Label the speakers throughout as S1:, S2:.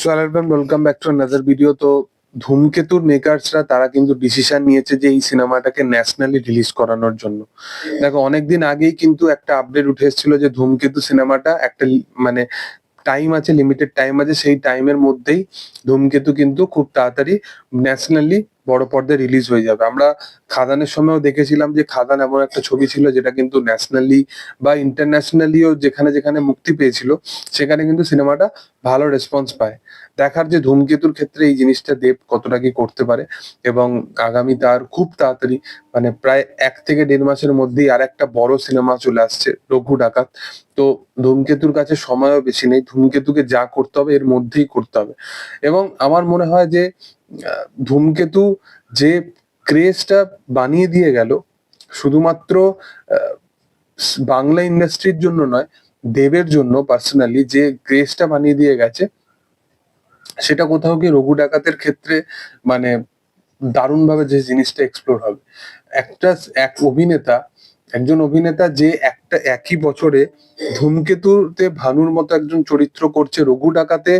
S1: So আলারবাম welcome back to another video তো ধূমকেতুর মেকার্সরা তারা কিন্তু ডিসিশন নিয়েছে যে এই সিনেমাটাকে ন্যাশনালি রিলিজ করানোর জন্য। দেখো, অনেকদিন আগেই কিন্তু একটা আপডেট উঠে এসেছিল যে ধূমকেতু সিনেমাটা একটা মানে টাইম আছে লিমিটেড টাইম আছে, সেই টাইমের মধ্যেই ধূমকেতু কিন্তু খুব তাড়াতাড়ি ন্যাশনালি বড় পর্দায় রিলিজ হয়ে যাবে। আমরা খাদানের সময়ও দেখেছিলাম যে খাদান এমন একটা ছবি ছিল যেটা কিন্তু ন্যাশনালি বা ইন্টারন্যাশনালিও যেখানে যেখানে মুক্তি পেয়েছিল, সেখানে কিন্তু সিনেমাটা ভালো রেসপন্স পায়। দেখার যে ধূমকেতুর ক্ষেত্রে এই জিনিসটা দেব কতটা কি করতে পারে এবং আগামী তার খুব তাড়াতাড়ি মানে প্রায় এক থেকে দেড় মাসের মধ্যেই আর একটা বড় সিনেমা চলে আসছে, রঘু ডাকাত। তো ধূমকেতুর কাছে সময়ও বেশি নেই, ধূমকেতুকে যা করতে হবে এর মধ্যেই করতে হবে। এবং আমার মনে হয় যে ধূমকেতু যে ক্রেজটা বানিয়ে দিয়ে গেল, শুধুমাত্র বাংলা ইন্ডাস্ট্রির জন্য নয়, দেবের জন্য পার্সোনালি যে ক্রেজটা বানিয়ে দিয়ে গেছে, সেটা কোথাও গিয়ে রঘু ডাকাতের ক্ষেত্রে মানে দারুণভাবে যে জিনিসটা এক্সপ্লোর হবে। একটা এক অভিনেতা, একজন অভিনেতা যে একটা একই বছরে ধূমকেতুতে ভানুর মতো একজন চরিত্র করছে রঘু ডাকাতে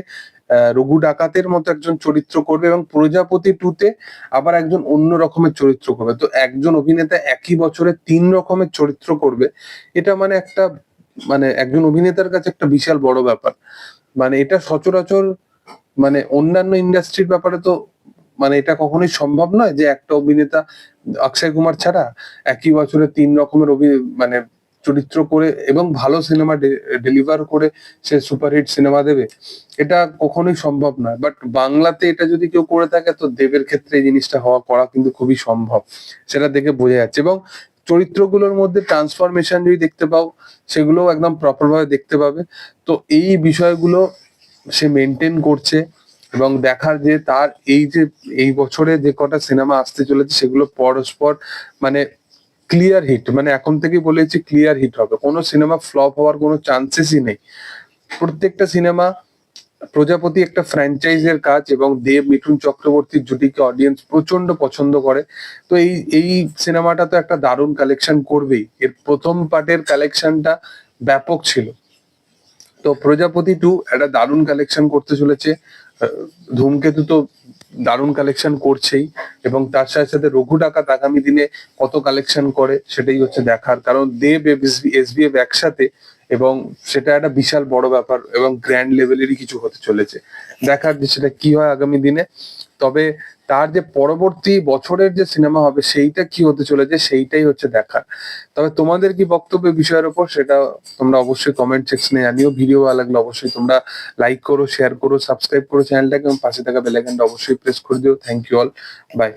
S1: রঘু ডাকাতের মতো একজন চরিত্র করবে এবং প্রজাপতি টুতে আবার একজন অন্য রকমের চরিত্র করবে। তো একজন অভিনেতা একই বছরে তিন রকমের চরিত্র করবে। এটা মানে একটা মানে একজন অভিনেতার কাছে একটা বিশাল বড় ব্যাপার। মানে এটা সচরাচর মানে অন্যান্য ইন্ডাস্ট্রির ব্যাপারে তো মানে এটা কখনোই সম্ভব নয় যে একটা অভিনেতা, অক্ষয় কুমার ছাড়া একই বছরে তিন রকমের অভি মানে চরিত্র করে এবং ভালো সিনেমা ডেলিভার করে সে সুপারহিট সিনেমা দেবে, এটা কখনোই সম্ভব নয়। বাট বাংলাতে এটা যদি কেউ করে থাকে, তো দেবের ক্ষেত্রে এই জিনিসটা হওয়া, করা কিন্তু খুবই সম্ভব। সেটা দেখে বোঝা যাচ্ছে। এবং চরিত্রগুলোর মধ্যে ট্রান্সফরমেশন যদি দেখতে পাও, সেগুলোও একদম প্রপার ভাবে দেখতে পাবে। তো এই বিষয়গুলো সে মেনটেন করছে এবং দেখার যে তার এই যে, এই বছরে যে কটা সিনেমা আসতে চলেছে, সেগুলো পরস্পর মানে ক্লিয়ার হিট মানে এখন থেকেই বলেছি ক্লিয়ার হিট হবে। কোনো সিনেমা ফ্লপ হওয়ার কোনো চান্সেসই নেই। প্রত্যেকটা সিনেমা প্রজাপতি একটা ফ্র্যাঞ্চাইজের কাজ এবং দেব, মিঠুন চক্রবর্তীর জুটিকে অডিয়েন্স প্রচণ্ড পছন্দ করে। তো এই এই সিনেমাটা তো একটা দারুণ কালেকশন করবেই। এর প্রথম পার্টের কালেকশনটা ব্যাপক ছিল। তো প্রজাপতি টু একটা দারুণ কালেকশন করতে চলেছে। ধূমকেতু তো দারুণ কালেকশন করছেই এবং তার সাথে সাথে রঘু ডাকাত আগামী দিনে কত কালেকশন করে সেটাই হচ্ছে দেখার। কারণ দেব এস বি এফ একসাথে এবং সেটা একটা বিশাল বড় ব্যাপার এবং গ্র্যান্ড লেভেলেরই কিছু হতে চলেছে। দেখার যে সেটা কি হয় আগামী দিনে। তবে তার যে পরবর্তী বছরের যে সিনেমা হবে সেইটা কি হতে চলেছে সেইটাই হচ্ছে দেখার। তবে তোমাদের কি বক্তব্য বিষয়ের উপর সেটা তোমরা অবশ্যই কমেন্ট সেকশনে জানিও। ভিডিও ভালো লাগলে অবশ্যই তোমরা লাইক করো শেয়ার করো সাবস্ক্রাইব করো চ্যানেলটাকে এবং পাশে থাকা বেলাইকনটা অবশ্যই প্রেস করে দিও। Thank you all by